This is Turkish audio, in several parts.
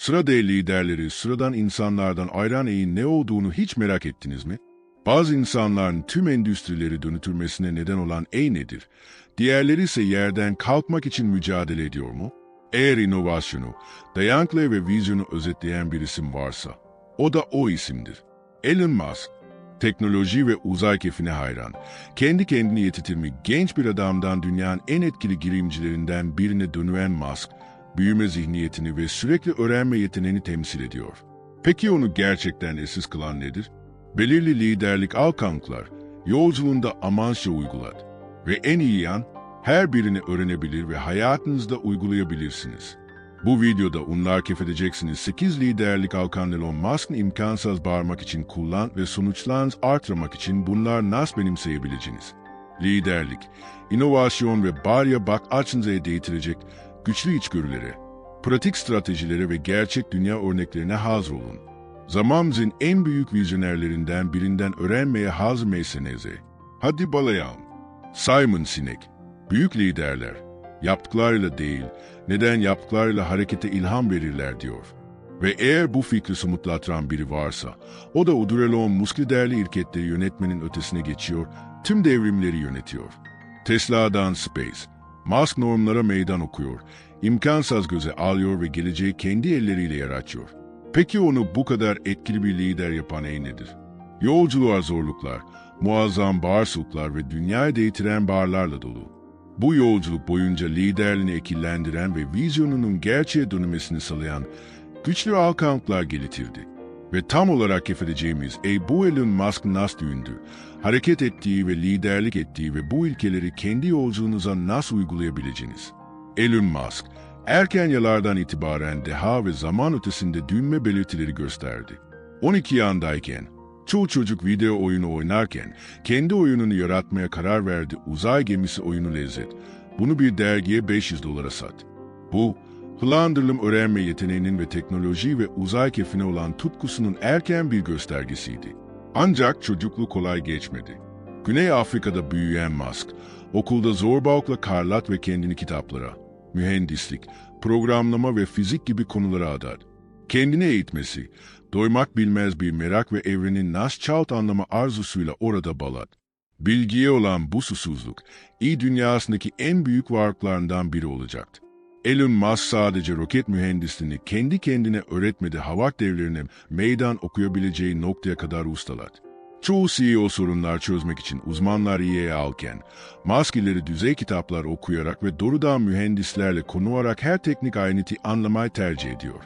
Sıra liderleri sıradan insanlardan ayıran eğin ne olduğunu hiç merak ettiniz mi? Bazı insanların tüm endüstrileri dönütülmesine neden olan ey nedir? Diğerleri ise yerden kalkmak için mücadele ediyor mu? Eğer inovasyonu, dayanıklı ve vizyonu özetleyen bir isim varsa, o da o isimdir. Elon Musk, teknoloji ve uzay keyfine hayran, kendi kendini yetiştirmiş genç bir adamdan dünyanın en etkili girişimcilerinden birine dönülen Musk, büyüme zihniyetini ve sürekli öğrenme yeteneğini temsil ediyor. Peki onu gerçekten eşsiz kılan nedir? Belirli liderlik alkanlıklar, yolculuğunda amaçla uygulat ve en iyi yan, her birini öğrenebilir ve hayatınızda uygulayabilirsiniz. Bu videoda unlar kefedeceksiniz 8 liderlik alkan Elon Musk'ın imkansız bağırmak için kullan ve sonuçlarınızı artırmak için bunlar nasıl benimseyebileceğiniz. Liderlik, inovasyon ve barya bak açınıza değitirecek güçlü içgörülere, pratik stratejilere ve gerçek dünya örneklerine hazır olun. Zamanımızın en büyük vizyonerlerinden birinden öğrenmeye mısınız? Hadi balayalım. Simon Sinek, büyük liderler, yaptıklarıyla değil, neden yaptıklarıyla harekete ilham verirler diyor. Ve eğer bu fikri somutlatıran biri varsa, o da Udurelon Muskliderli irketleri yönetmenin ötesine geçiyor, tüm devrimleri yönetiyor. Tesla'dan Space, Musk normlara meydan okuyor, imkansız göze alıyor ve geleceği kendi elleriyle yaratıyor. Peki onu bu kadar etkili bir lider yapan ey nedir? Yolculuğa zorluklar, muazzam bağırsızlıklar ve dünyayı değitiren bağırlarla dolu. Bu yolculuk boyunca liderliğini ekillendiren ve vizyonunun gerçeğe dönmesini sağlayan güçlü alkanlıklar geliştirdi. Ve tam olarak kefedeceğimiz ey Elon Musk nasıl düğündü, hareket ettiği ve liderlik ettiği ve bu ilkeleri kendi yolculuğunuza nasıl uygulayabileceğiniz. Elon Musk, erken yıllardan itibaren deha ve zaman ötesinde düğme belirtileri gösterdi. 12 yaşındayken, çoğu çocuk video oyunu oynarken kendi oyununu yaratmaya karar verdi uzay gemisi oyunu lezzet. Bunu bir dergiye 500 dolara sat. Bu, hılandırılım öğrenme yeteneğinin ve teknoloji ve uzay keyfine olan tutkusunun erken bir göstergesiydi. Ancak çocukluğu kolay geçmedi. Güney Afrika'da büyüyen Musk, okulda zorbalıkla karlat ve kendini kitaplara, mühendislik, programlama ve fizik gibi konulara adadı. Kendini eğitmesi, doymak bilmez bir merak ve evrenin nasıl çalt anlama arzusuyla orada balat. Bilgiye olan bu susuzluk, iyi dünyasındaki en büyük varlıklarından biri olacaktı. Elon Musk sadece roket mühendisliğini kendi kendine öğretmedi havak devlerine meydan okuyabileceği noktaya kadar ustalat. Çoğu CEO sorunlar çözmek için uzmanlar iyi alken, Musk ileri düzey kitaplar okuyarak ve doğrudan mühendislerle konuarak her teknik ayrıntıyı anlamayı tercih ediyor.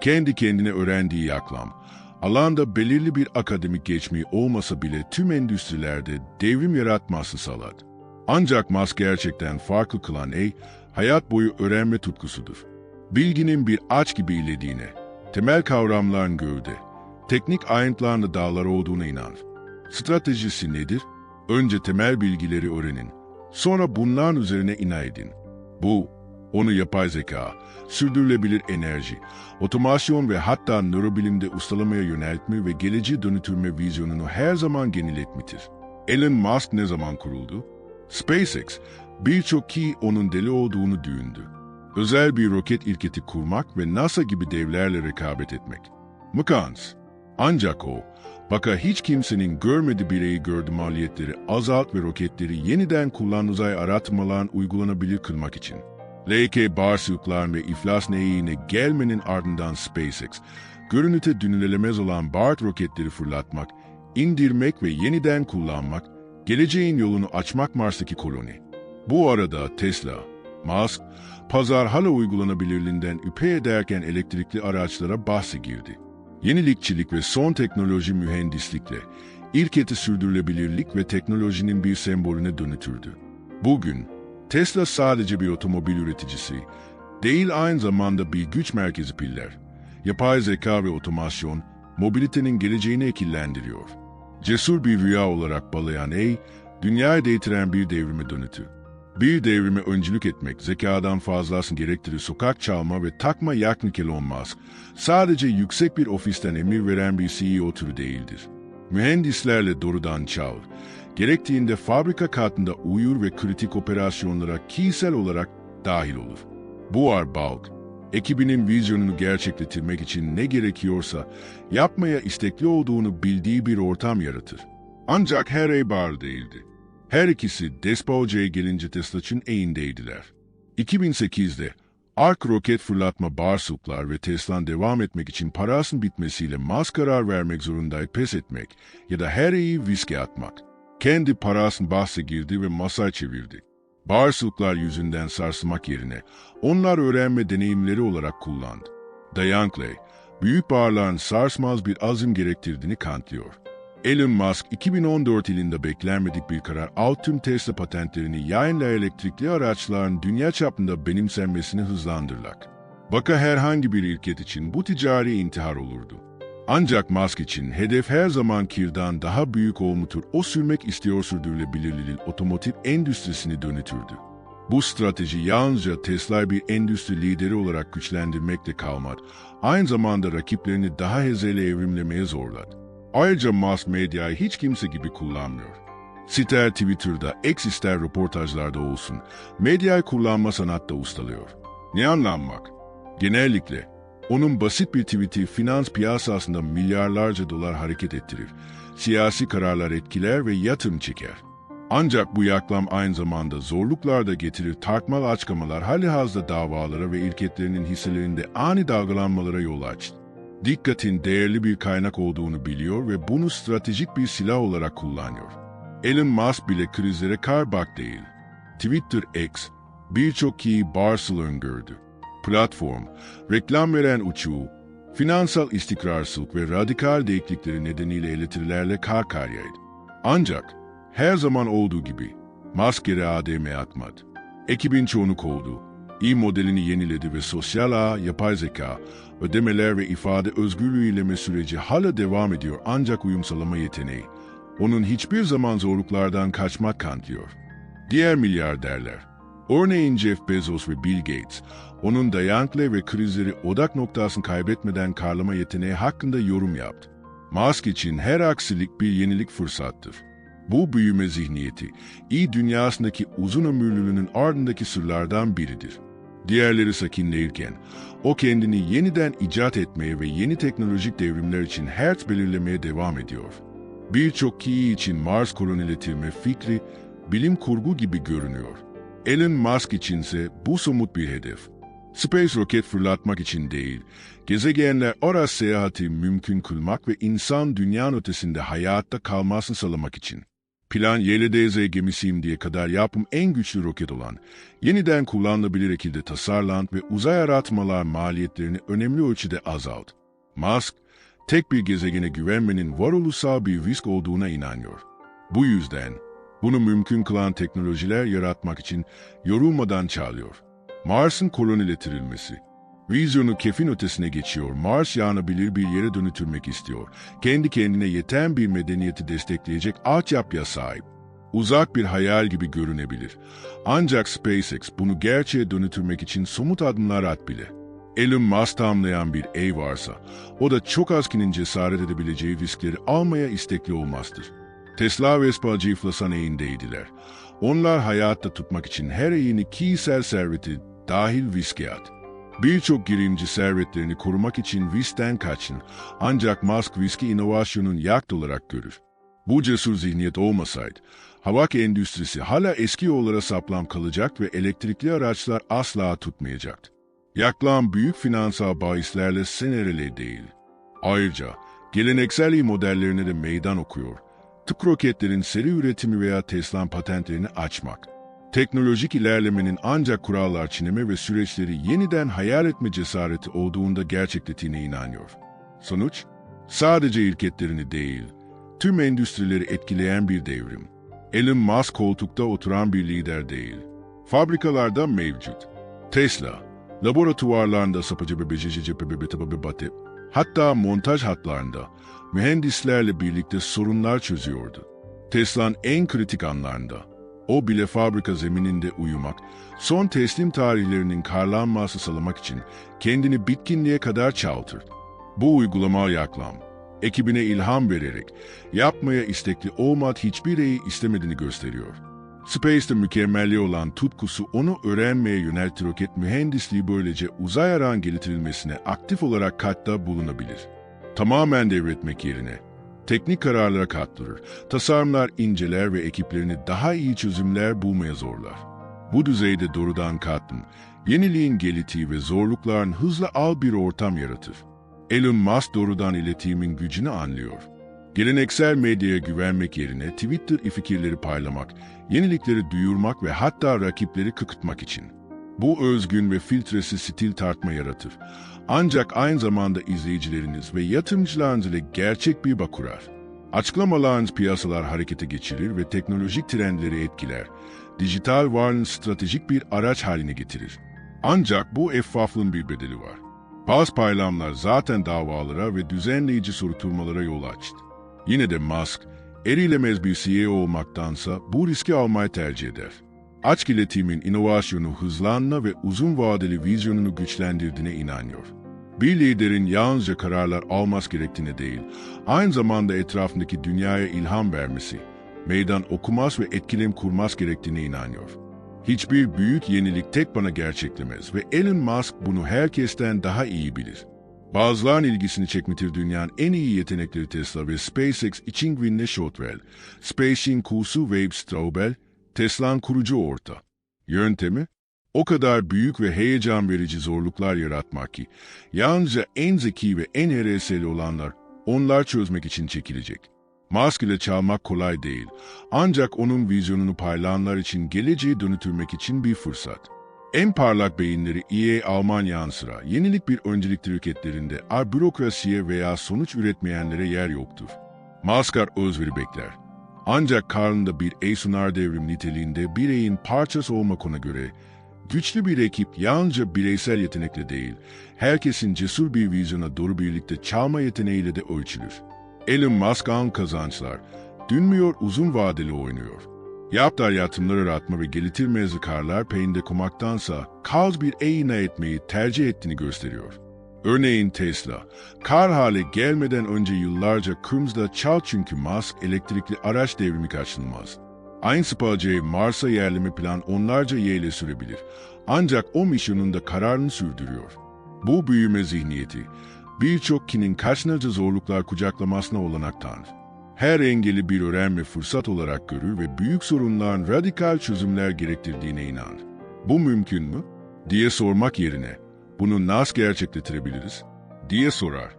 Kendi kendine öğrendiği yaklam, alanda belirli bir akademik geçmeyi olmasa bile tüm endüstrilerde devrim yaratması sağladı. Ancak Musk gerçekten farklı kılan ey, hayat boyu öğrenme tutkusudur. Bilginin bir aç gibi ilediğine, temel kavramların gövde, teknik ayrıntılarında dağlar olduğuna inanır. Stratejisi nedir? Önce temel bilgileri öğrenin, sonra bunların üzerine ina edin. Bu, onu yapay zeka, sürdürülebilir enerji, otomasyon ve hatta nörobilimde ustalamaya yöneltme ve geleceği dönütürme vizyonunu her zaman geniletmiştir. Elon Musk ne zaman kuruldu? SpaceX, birçok kişi onun deli olduğunu düşündü. Özel bir roket ilketi kurmak ve NASA gibi devlerle rekabet etmek. Mıkans. Ancak o, baka hiç kimsenin görmediği bireyi gördü maliyetleri azalt ve roketleri yeniden kullan uzay aratmaların uygulanabilir kılmak için. LK bağırsızlıkların ve iflas neyine gelmenin ardından SpaceX, görünüte dünülelemez olan BART roketleri fırlatmak, indirmek ve yeniden kullanmak, geleceğin yolunu açmak Mars'taki koloni. Bu arada Tesla, Musk, pazar hala uygulanabilirliğinden üpe ederken elektrikli araçlara bahsi girdi. Yenilikçilik ve son teknoloji mühendislikle, ilk eti sürdürülebilirlik ve teknolojinin bir sembolüne dönütürdü. Bugün, Tesla sadece bir otomobil üreticisi, değil aynı zamanda bir güç merkezi piller. Yapay zeka ve otomasyon, mobilitenin geleceğini ekillendiriyor. Cesur bir rüya olarak balayan ey, dünyayı değitiren bir devrime dönütü. Bir devrime öncülük etmek zekadan fazlasını gerektirir sokak çalma ve takma yaknik Elon Musk. Sadece yüksek bir ofisten emir veren bir CEO türü değildir. Mühendislerle doğrudan çal. Gerektiğinde fabrika katında uyur ve kritik operasyonlara kişisel olarak dahil olur. Bu Arbauch, Ekibinin vizyonunu gerçekleştirmek için ne gerekiyorsa yapmaya istekli olduğunu bildiği bir ortam yaratır. Ancak her ey bar değildi. Her ikisi Despoja'ya gelince Tesla için eğindeydiler. 2008'de Ark roket fırlatma Barsuklar ve Tesla'nın devam etmek için parasının bitmesiyle Musk karar vermek zorundaydı pes etmek ya da her iyi viske atmak. Kendi parasının bahse girdi ve masaya çevirdi. Barsuklar yüzünden sarsmak yerine onlar öğrenme deneyimleri olarak kullandı. Dayankley, büyük bağırların sarsmaz bir azim gerektirdiğini kanıtlıyor. Elon Musk 2014 yılında beklenmedik bir karar alt tüm Tesla patentlerini yayınla elektrikli araçların dünya çapında benimsenmesini hızlandırılak. Baka herhangi bir ilket için bu ticari intihar olurdu. Ancak Musk için hedef her zaman kirdan daha büyük olmutur. O sürmek istiyor sürdürülebilirliği otomotiv endüstrisini dönütürdü. Bu strateji yalnızca Tesla'yı bir endüstri lideri olarak güçlendirmekle kalmadı. Aynı zamanda rakiplerini daha hızlı evrimlemeye zorladı. Ayrıca mass medyayı hiç kimse gibi kullanmıyor. Siter Twitter'da, X ister röportajlarda olsun, medyayı kullanma sanatta ustalıyor. Ne anlanmak? Genellikle, onun basit bir tweet'i finans piyasasında milyarlarca dolar hareket ettirir, siyasi kararlar etkiler ve yatırım çeker. Ancak bu yaklam aynı zamanda zorluklar da getirir, tartmalı açıklamalar halihazda davalara ve ilketlerinin hisselerinde ani dalgalanmalara yol açtı dikkatin değerli bir kaynak olduğunu biliyor ve bunu stratejik bir silah olarak kullanıyor. Elon Musk bile krizlere karbak değil. Twitter X birçok kişi Barcelona gördü. Platform, reklam veren uçuğu, finansal istikrarsızlık ve radikal değişiklikleri nedeniyle eleştirilerle karkaryaydı. Ancak her zaman olduğu gibi Musk yere ADM atmadı. Ekibin çoğunu kovdu İ modelini yeniledi ve sosyal ağ, yapay zeka, ödemeler ve ifade özgürlüğü ileme süreci hala devam ediyor ancak uyum sağlama yeteneği. Onun hiçbir zaman zorluklardan kaçmak kanıtlıyor. Diğer milyarderler, örneğin Jeff Bezos ve Bill Gates, onun dayanıklı ve krizleri odak noktasını kaybetmeden karlama yeteneği hakkında yorum yaptı. Musk için her aksilik bir yenilik fırsattır. Bu büyüme zihniyeti, iyi dünyasındaki uzun ömürlülüğünün ardındaki sırlardan biridir. Diğerleri sakinleyirken, o kendini yeniden icat etmeye ve yeni teknolojik devrimler için hertz belirlemeye devam ediyor. Birçok kişi için Mars koloniletilme fikri bilim kurgu gibi görünüyor. Elon Musk içinse bu somut bir hedef. Space roket fırlatmak için değil, gezegenler orası seyahati mümkün kılmak ve insan dünyanın ötesinde hayatta kalmasını sağlamak için. Plan YLDZ gemisiyim diye kadar yapım en güçlü roket olan, yeniden kullanılabilir şekilde tasarlandı ve uzay aratmalar maliyetlerini önemli ölçüde azalt. Musk, tek bir gezegene güvenmenin varoluşsal bir risk olduğuna inanıyor. Bu yüzden bunu mümkün kılan teknolojiler yaratmak için yorulmadan çağırıyor. Mars'ın kolonileştirilmesi, Vizyonu kefin ötesine geçiyor. Mars yanabilir bir yere dönütürmek istiyor. Kendi kendine yeten bir medeniyeti destekleyecek altyapıya sahip. Uzak bir hayal gibi görünebilir. Ancak SpaceX bunu gerçeğe dönütürmek için somut adımlar at bile. Elon Musk tamlayan bir ey varsa, o da çok az kinin cesaret edebileceği riskleri almaya istekli olmazdır. Tesla ve SpaceX iflasan eğindeydiler. Onlar hayatta tutmak için her eğini kişisel serveti dahil riske at. Birçok girişimci servetlerini korumak için VIS'ten kaçın ancak Musk viski inovasyonun yakt olarak görür. Bu cesur zihniyet olmasaydı, havak endüstrisi hala eski yollara saplam kalacak ve elektrikli araçlar asla tutmayacaktı. Yaklam büyük finansal bahislerle senereli değil. Ayrıca geleneksel modellerine de meydan okuyor. Tık roketlerin seri üretimi veya Tesla patentlerini açmak. Teknolojik ilerlemenin ancak kurallar çiğneme ve süreçleri yeniden hayal etme cesareti olduğunda gerçekleştiğine inanıyor. Sonuç, sadece ilketlerini değil, tüm endüstrileri etkileyen bir devrim. Elon Musk koltukta oturan bir lider değil. Fabrikalarda mevcut. Tesla, laboratuvarlarında sapıcı batı, hatta montaj hatlarında mühendislerle birlikte sorunlar çözüyordu. Tesla'nın en kritik anlarında o bile fabrika zemininde uyumak, son teslim tarihlerinin karlanması sağlamak için kendini bitkinliğe kadar çaltır. Bu uygulama yaklam, ekibine ilham vererek yapmaya istekli olmadı hiçbir şeyi istemediğini gösteriyor. Space'de mükemmelliği olan tutkusu onu öğrenmeye yöneltti roket mühendisliği böylece uzay arağın getirilmesine aktif olarak katta bulunabilir. Tamamen devretmek yerine teknik kararlara katlanır, tasarımlar inceler ve ekiplerini daha iyi çözümler bulmaya zorlar. Bu düzeyde doğrudan katın, yeniliğin gelitiği ve zorlukların hızla al bir ortam yaratır. Elon Musk doğrudan iletimin gücünü anlıyor. Geleneksel medyaya güvenmek yerine Twitter fikirleri paylamak, yenilikleri duyurmak ve hatta rakipleri kıkırtmak için. Bu özgün ve filtresiz stil tartma yaratır. Ancak aynı zamanda izleyicileriniz ve yatırımcılarınız ile gerçek bir bağ kurar. Açıklamalarınız piyasalar harekete geçirir ve teknolojik trendleri etkiler. Dijital varlığın stratejik bir araç haline getirir. Ancak bu effaflığın bir bedeli var. Bazı paylamlar zaten davalara ve düzenleyici soruşturmalara yol açtı. Yine de Musk, erilemez bir CEO olmaktansa bu riski almayı tercih eder. Açık iletimin inovasyonu hızlanma ve uzun vadeli vizyonunu güçlendirdiğine inanıyor. Bir liderin yalnızca kararlar alması gerektiğine değil, aynı zamanda etrafındaki dünyaya ilham vermesi, meydan okuması ve etkilim kurması gerektiğine inanıyor. Hiçbir büyük yenilik tek bana gerçeklemez ve Elon Musk bunu herkesten daha iyi bilir. Bazıların ilgisini çekmetir dünyanın en iyi yetenekleri Tesla ve SpaceX için Gwynne Shotwell, SpaceX'in kursu Wade Straubel, Tesla'nın kurucu orta. Yöntemi? O kadar büyük ve heyecan verici zorluklar yaratmak ki, yalnızca en zeki ve en hevesli olanlar onlar çözmek için çekilecek. Musk ile çalmak kolay değil. Ancak onun vizyonunu paylayanlar için geleceği dönütürmek için bir fırsat. En parlak beyinleri EA Almanya sıra yenilik bir öncelik şirketlerinde ar bürokrasiye veya sonuç üretmeyenlere yer yoktur. Muskar özveri bekler. Ancak karnında bir ey sunar devrim niteliğinde bireyin parçası olmak göre güçlü bir ekip yalnızca bireysel yetenekle değil, herkesin cesur bir vizyona doğru birlikte çalma yeteneğiyle de ölçülür. Elon Musk'ın kazançlar, dünmüyor uzun vadeli oynuyor. Yaptığı yatımları yaratma ve gelitirmez karlar peyinde kumaktansa kaz bir eğine etmeyi tercih ettiğini gösteriyor. Örneğin Tesla, kar hale gelmeden önce yıllarca kırmızıda çal çünkü Musk elektrikli araç devrimi kaçınılmaz. Aynı Space'ye Mars'a yerleme plan onlarca yeyle sürebilir. Ancak o misyonunda kararını sürdürüyor. Bu büyüme zihniyeti, birçok kinin kaçınılmaz zorluklar kucaklamasına olanak tanır. Her engeli bir öğrenme fırsat olarak görür ve büyük sorunların radikal çözümler gerektirdiğine inanır. Bu mümkün mü? diye sormak yerine bunu nasıl gerçekleştirebiliriz diye sorar.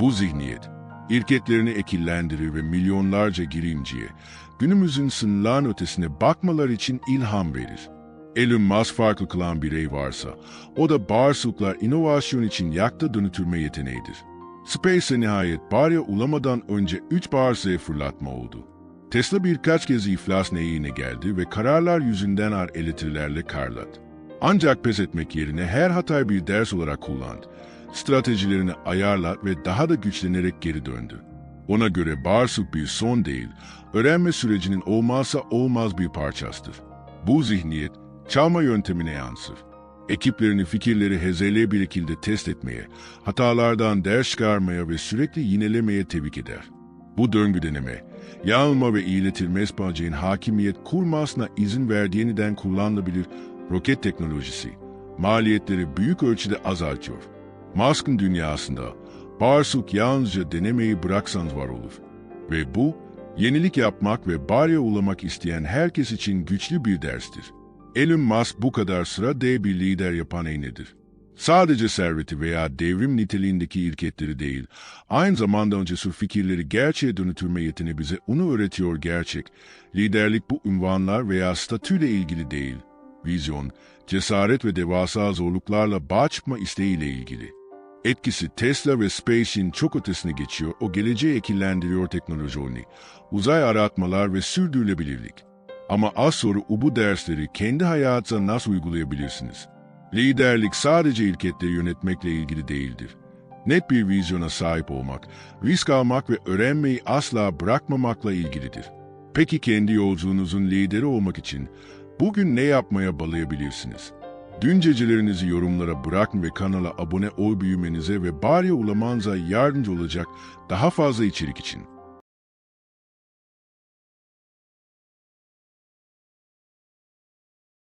Bu zihniyet, irketlerini ekillendirir ve milyonlarca girimciye günümüzün sınırların ötesine bakmalar için ilham verir. Elon Musk farklı kılan birey varsa, o da bağırsızlıklar inovasyon için yakta dönütürme yeteneğidir. Space'e nihayet bariye ulamadan önce 3 bağırsıya fırlatma oldu. Tesla birkaç kez iflas neyine geldi ve kararlar yüzünden ar eletrilerle karladı. Ancak pes etmek yerine her hatayı bir ders olarak kullandı. Stratejilerini ayarla ve daha da güçlenerek geri döndü. Ona göre bağırsak bir son değil, öğrenme sürecinin olmazsa olmaz bir parçasıdır. Bu zihniyet, çalma yöntemine yansır. Ekiplerini fikirleri hezele bir şekilde test etmeye, hatalardan ders çıkarmaya ve sürekli yinelemeye tebrik eder. Bu döngü deneme, yanılma ve iyiletilmez bacağın hakimiyet kurmasına izin verdiğinden kullanılabilir roket teknolojisi, maliyetleri büyük ölçüde azaltıyor. Musk'ın dünyasında bağırsak yalnızca denemeyi bıraksanız var olur. Ve bu, yenilik yapmak ve barya ulamak isteyen herkes için güçlü bir derstir. Elon Musk bu kadar sıra dev bir lider yapan ey nedir? Sadece serveti veya devrim niteliğindeki irketleri değil, aynı zamanda cesur fikirleri gerçeğe dönütürme yeteneği bize onu öğretiyor gerçek. Liderlik bu ünvanlar veya statüyle ilgili değil. Vizyon, cesaret ve devasa zorluklarla bağ çıkma isteğiyle ilgili. Etkisi Tesla ve SpaceX'in çok ötesine geçiyor, o geleceği ekillendiriyor teknoloji oyunu, uzay aratmalar ve sürdürülebilirlik. Ama az sonra bu dersleri kendi hayatınıza nasıl uygulayabilirsiniz? Liderlik sadece ilketleri yönetmekle ilgili değildir. Net bir vizyona sahip olmak, risk almak ve öğrenmeyi asla bırakmamakla ilgilidir. Peki kendi yolculuğunuzun lideri olmak için bugün ne yapmaya balayabilirsiniz? Düncecelerinizi yorumlara bırakın ve kanala abone ol büyümenize ve bari ulamanıza yardımcı olacak daha fazla içerik için.